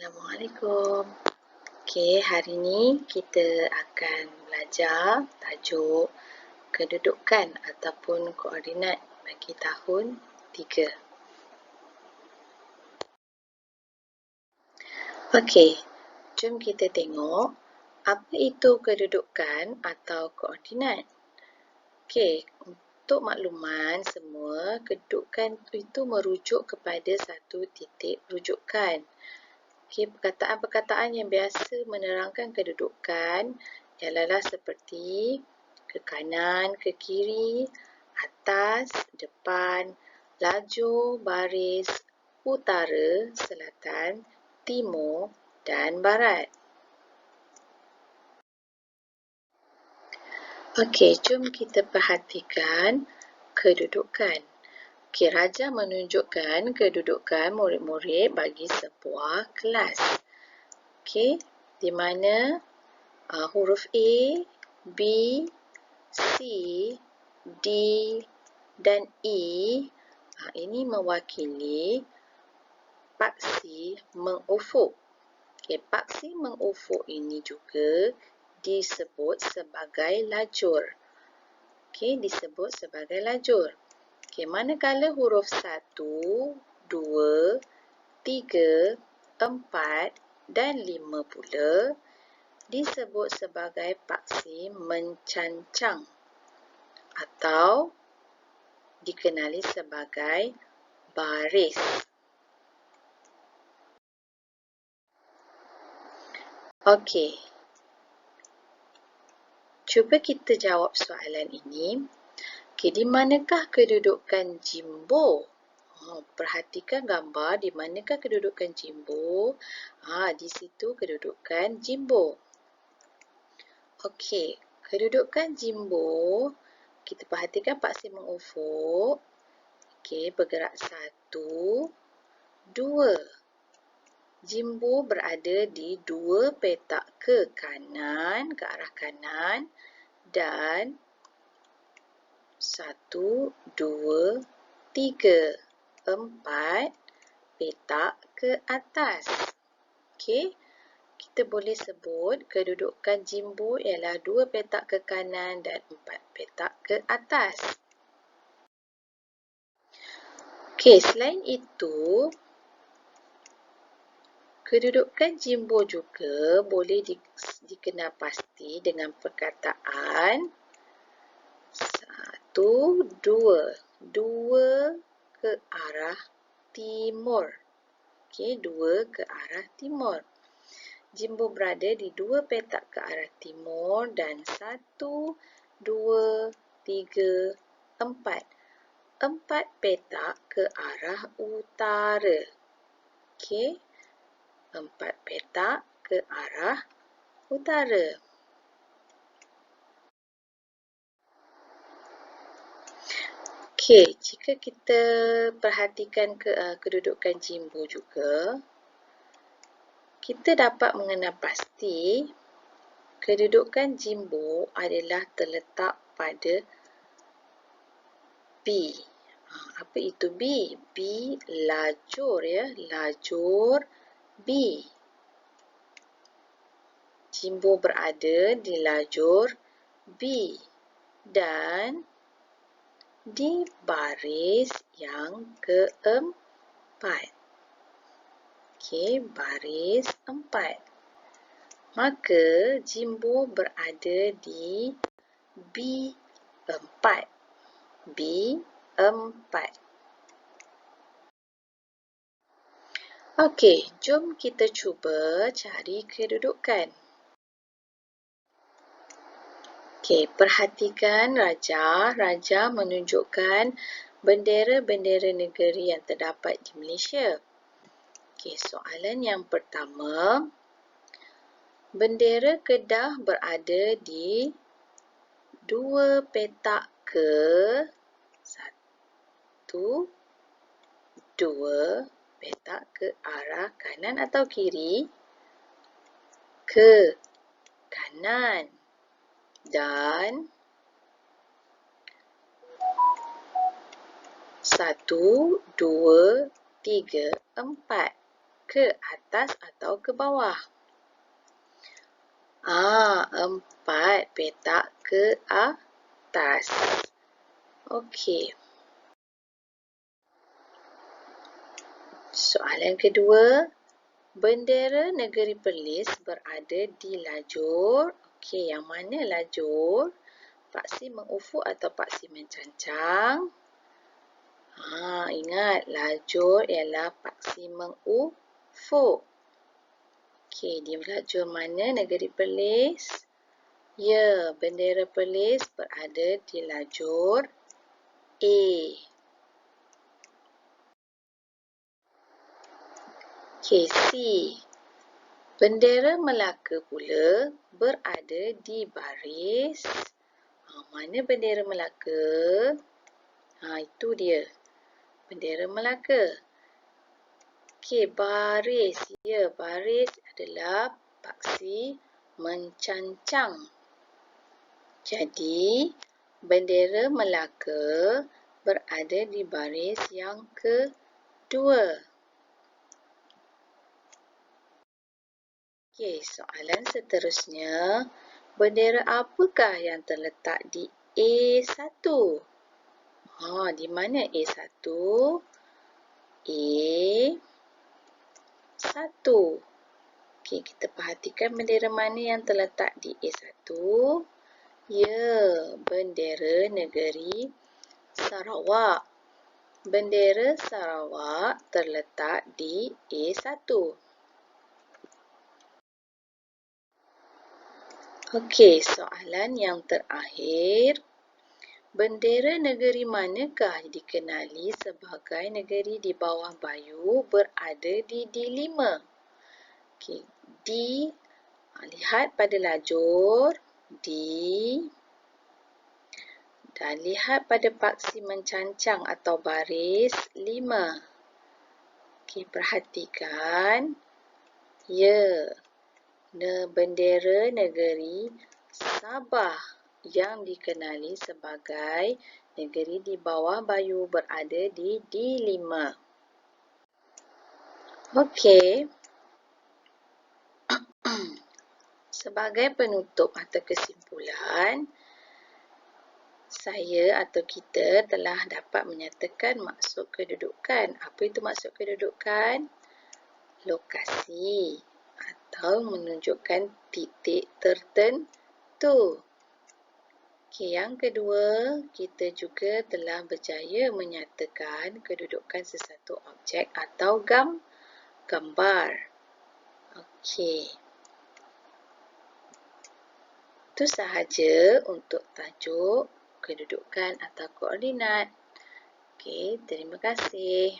Assalamualaikum. Okey, hari ini kita akan belajar tajuk kedudukan ataupun koordinat bagi tahun 3. Okey, jom kita tengok apa itu kedudukan atau koordinat. Okey, untuk makluman semua, kedudukan itu merujuk kepada satu titik rujukan. Okay, perkataan-perkataan yang biasa menerangkan kedudukan ialah seperti ke kanan, ke kiri, atas, depan, lajur, baris, utara, selatan, timur dan barat. Okey, jom kita perhatikan kedudukan. Okey, Raja menunjukkan kedudukan murid-murid bagi sebuah kelas. Okey, di mana uh, huruf A, B, C, D dan E uh, ini mewakili paksi mengufuk. Okey, paksi mengufuk ini juga disebut sebagai lajur. Okey, disebut sebagai lajur. Okey, manakala huruf satu, dua, tiga, empat dan lima pula disebut sebagai paksi mencancang atau dikenali sebagai baris. Okey. Cuba kita jawab soalan ini. Okey, di manakah kedudukan Jimbo? Ha, perhatikan gambar di manakah kedudukan Jimbo. Ha, di situ kedudukan Jimbo. Okey, kedudukan Jimbo. Kita perhatikan paksi mengufuk. Okey, bergerak satu, dua. Jimbo berada di dua petak ke kanan, ke arah kanan dan satu, dua, tiga, empat petak ke atas. Okey, kita boleh sebut kedudukan jimbo ialah dua petak ke kanan dan empat petak ke atas. Okey, selain itu, kedudukan jimbo juga boleh di, dikenal pasti dengan perkataan satu, dua. Dua ke arah timur. Okey, dua ke arah timur. Jimbo berada di dua petak ke arah timur dan satu, dua, tiga, empat. Empat petak ke arah utara. Okey, empat petak ke arah utara. Okey, jika kita perhatikan ke, uh, kedudukan jimbo juga, kita dapat mengenal pasti kedudukan jimbo adalah terletak pada B. Ha, apa itu B? B lajur ya, lajur B. Jimbo berada di lajur B dan di baris yang keempat. Okey, baris empat. Maka Jimbo berada di B4. B4. Okey, jom kita cuba cari kedudukan. Okey, perhatikan Raja. Raja menunjukkan bendera-bendera negeri yang terdapat di Malaysia. Okey, soalan yang pertama. Bendera Kedah berada di dua petak ke satu, dua petak ke arah kanan atau kiri ke kanan dan satu, dua, tiga, empat ke atas atau ke bawah? Ah, empat petak ke atas. Okey. Soalan kedua, bendera negeri Perlis berada di lajur. Okey, yang mana lajur? Paksi mengufuk atau paksi mencancang? Ha, ingat, lajur ialah paksi mengufuk. Okey, di lajur mana negeri Perlis? Ya, bendera Perlis berada di lajur A. Okey, C. Bendera Melaka pula berada di baris. Ha, mana bendera Melaka? Ha, itu dia. Bendera Melaka. Okey, baris. Ya, baris adalah paksi mencancang. Jadi, bendera Melaka berada di baris yang kedua. Okey, soalan seterusnya. Bendera apakah yang terletak di A1? Ha, di mana A1? A1. Okey, kita perhatikan bendera mana yang terletak di A1. Ya, bendera negeri Sarawak. Bendera Sarawak terletak di A1. Okey, soalan yang terakhir. Bendera negeri manakah dikenali sebagai negeri di bawah bayu berada di D5? Okey, D. Lihat pada lajur D. Dan lihat pada paksi mencancang atau baris 5. Okey, perhatikan. Ya bendera negeri Sabah yang dikenali sebagai negeri di bawah bayu berada di D5. Okey. Sebagai penutup atau kesimpulan, saya atau kita telah dapat menyatakan maksud kedudukan. Apa itu maksud kedudukan? Lokasi atau menunjukkan titik tertentu. Okay, yang kedua, kita juga telah berjaya menyatakan kedudukan sesuatu objek atau gam gambar. Okey. Itu sahaja untuk tajuk kedudukan atau koordinat. Okey, terima kasih.